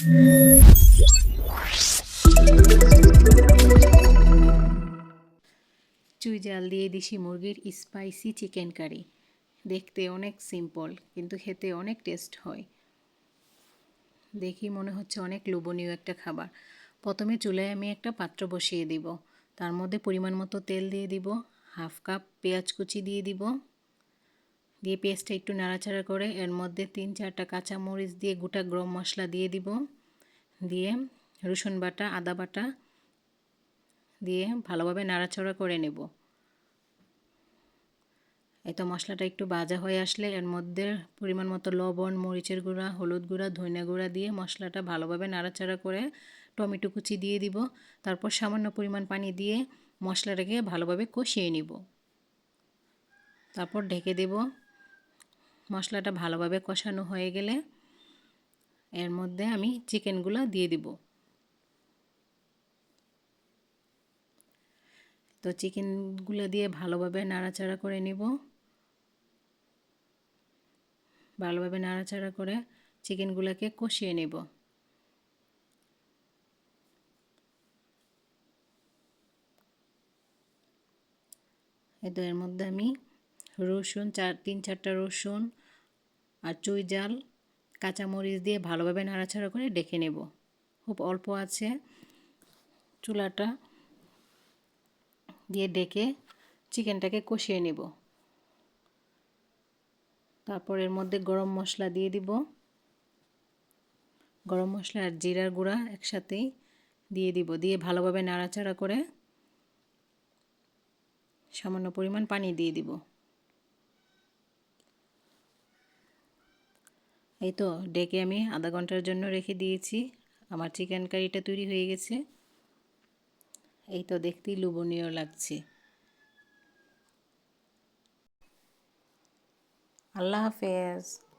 চুই জাল দিয়ে দেশি মুরগির স্পাইসি চিকেন কারি দেখতে অনেক সিম্পল কিন্তু খেতে অনেক টেস্ট হয়। দেখি মনে হচ্ছে অনেক লোভনীয় একটা খাবার। প্রথমে চুলায় আমি একটা পাত্র বসিয়ে দিব। তার মধ্যে পরিমাণ মতো তেল দিয়ে দিব, হাফ কাপ পেঁয়াজ কুচি দিয়ে দিব। দিয়ে পেঁয়াজটা একটু নাড়াচাড়া করে এর মধ্যে তিন চারটা কাঁচা মরিচ দিয়ে গোটা গরম মশলা দিয়ে দিব। দিয়ে রসুন বাটা, আদা বাটা দিয়ে ভালোভাবে নাড়াচাড়া করে নেব। এই তো মশলাটা একটু ভাজা হয়ে আসলে এর মধ্যে পরিমাণ মতো লবণ, মরিচের গুঁড়া, হলুদ গুঁড়া, ধনিয়া গুঁড়া দিয়ে মশলাটা ভালোভাবে নাড়াচাড়া করে টমেটো কুচি দিয়ে দিব। তারপর সামান্য পরিমাণ পানি দিয়ে মশলাটাকে ভালোভাবে কষিয়ে নিব। তারপর ঢেকে দেব। মশলাটা ভালোভাবে কষানো হয়ে গেলে এর মধ্যে আমি চিকেনগুলো দিয়ে দিব। তো চিকেনগুলো দিয়ে ভালোভাবে নাড়াচাড়া করে নিব। ভালোভাবে নাড়াচাড়া করে চিকেনগুলোকে কষিয়ে নেব। তো এর মধ্যে আমি রসুন, চার, তিন চারটা রসুন আর চুই জাল, কাঁচামরিচ দিয়ে ভালোভাবে নাড়াচাড়া করে ডেকে নেব। খুব অল্প আছে চুলাটা দিয়ে ডেকে চিকেনটাকে কষিয়ে নেব। তারপর এর মধ্যে গরম মশলা দিয়ে দিব। গরম মশলা আর জিরার গুঁড়া একসাথেই দিয়ে দিব, দিয়ে ভালোভাবে নাড়াচাড়া করে সামান্য পরিমাণ পানি দিয়ে দিব। এই তো, ডেকে আমি আধা ঘণ্টার জন্য রেখে দিয়েছি। আমার চিকেন কারিটা তৈরি হয়ে গেছে। এই তো, দেখতেই লোভনীয় লাগছে। আল্লাহ হাফেজ।